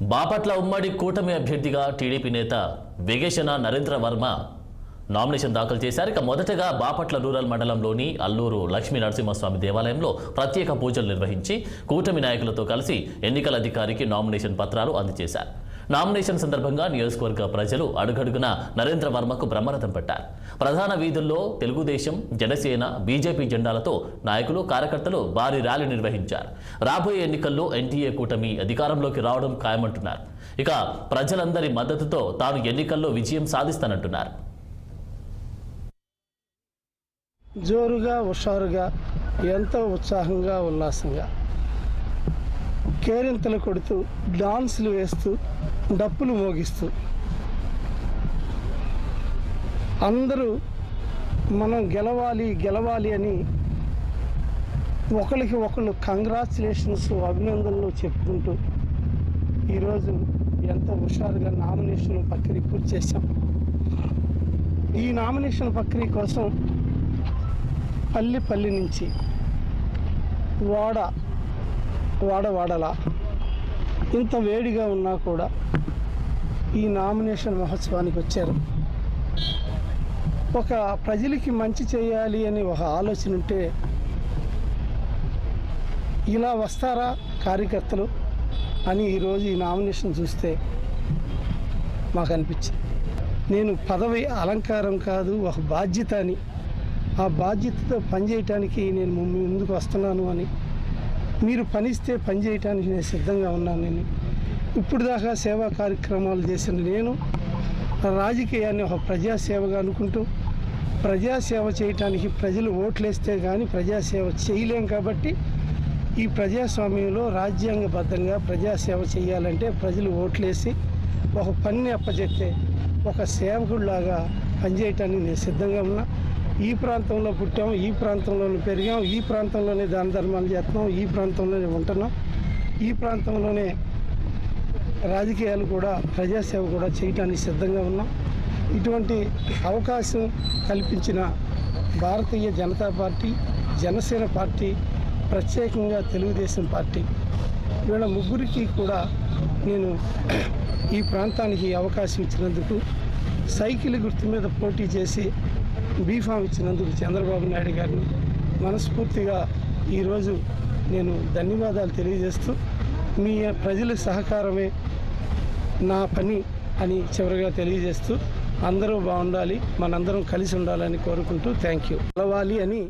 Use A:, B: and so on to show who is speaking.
A: బాపట్ల ఉమ్మడి కూటమి అభ్యర్థిగా టీడీపీ నేత వెగేషణ నరేంద్ర వర్మ నామినేషన్ దాఖలు చేశారు. ఇక మొదటగా బాపట్ల రూరల్ మండలంలోని అల్లూరు లక్ష్మీ నరసింహస్వామి దేవాలయంలో ప్రత్యేక పూజలు నిర్వహించి కూటమి నాయకులతో కలిసి ఎన్నికల అధికారికి నామినేషన్ పత్రాలు అందజేశారు. నామినేషన్ సందర్భంగా నియోజకవర్గ ప్రజలు అడుగడుగున నరేంద్ర వర్మకు బ్రహ్మరథం పట్టారు. ప్రధాన వీధుల్లో తెలుగుదేశం జనసేన బీజేపీ జెండాలతో నాయకులు కార్యకర్తలు భారీ ర్యాలీ నిర్వహించారు. రాబోయే ఎన్నికల్లో ఎన్టీఏ కూటమి అధికారంలోకి రావడం ఖాయమంటున్నారు. ఇక ప్రజలందరి మద్దతుతో తాను ఎన్నికల్లో విజయం సాధిస్తానంటున్నారు.
B: జోరుగా హుషారుగా ఎంతో ఉత్సాహంగా ఉల్లాసంగా కేరింతలు కొడుతూ డాన్సులు వేస్తూ డప్పులు మోగిస్తూ. అందరూ మనం గెలవాలి గెలవాలి అని ఒకరికి ఒకళ్ళు కంగ్రాచులేషన్స్ అభినందనలు చెప్పుకుంటూ ఈరోజు ఎంతో హుషారుగా నామినేషన్ ప్రక్రియ పూర్తి చేశాం. ఈ నామినేషన్ ప్రక్రియ కోసం పల్లి పల్లి నుంచి వాడ వాడ వాడలా. ఇంత వేడిగా ఉన్నా కూడా ఈ నామినేషన్ మహోత్సవానికి వచ్చారు. ఒక ప్రజలకి మంచి చేయాలి అని ఒక ఆలోచన ఉంటే ఇలా వస్తారా కార్యకర్తలు అని ఈరోజు ఈ నామినేషన్ చూస్తే మాకు అనిపించింది. నేను పదవి అలంకారం కాదు ఒక బాధ్యత అని. ఆ బాధ్యతతో పనిచేయటానికి నేను ముందుకు వస్తున్నాను అని మీరు పనిస్తే పని చేయటానికి నేను సిద్ధంగా ఉన్నాను నేను. ఇప్పుడు దాకా సేవా కార్యక్రమాలు చేసిన నేను రాజకీయాన్ని ఒక ప్రజాసేవగా అనుకుంటూ ప్రజాసేవ చేయటానికి ప్రజలు ఓట్లేస్తే కానీ ప్రజాసేవ చేయలేం కాబట్టి ఈ ప్రజాస్వామ్యంలో రాజ్యాంగబద్ధంగా ప్రజాసేవ చేయాలంటే ప్రజలు ఓట్లేసి ఒక పనిని అప్పచెప్తే ఒక సేవకుడిలాగా పనిచేయటానికి నేను సిద్ధంగా ఉన్నా. ఈ ప్రాంతంలో పుట్టాం ఈ ప్రాంతంలోనే పెరిగాం ఈ ప్రాంతంలోనే దాన ధర్మాలు చేస్తున్నాం ఈ ప్రాంతంలోనే ఉంటున్నాం. ఈ ప్రాంతంలోనే రాజకీయాలు కూడా ప్రజాసేవ కూడా చేయటానికి సిద్ధంగా ఉన్నాం. ఇటువంటి అవకాశం కల్పించిన భారతీయ జనతా పార్టీ జనసేన పార్టీ ప్రత్యేకంగా తెలుగుదేశం పార్టీ. వీళ్ళ ముగ్గురికి కూడా నేను ఈ ప్రాంతానికి అవకాశం ఇచ్చినందుకు సైకిల్ గుర్తు మీద పోటీ చేసి బీఫామ్ ఇచ్చినందుకు చంద్రబాబు నాయుడు గారిని మనస్ఫూర్తిగా ఈరోజు నేను ధన్యవాదాలు తెలియజేస్తూ మీ ప్రజల సహకారమే నా పని అని చివరిగా తెలియజేస్తూ అందరూ బాగుండాలి మనందరం కలిసి ఉండాలని కోరుకుంటూ థ్యాంక్ యూ కలవాలి అని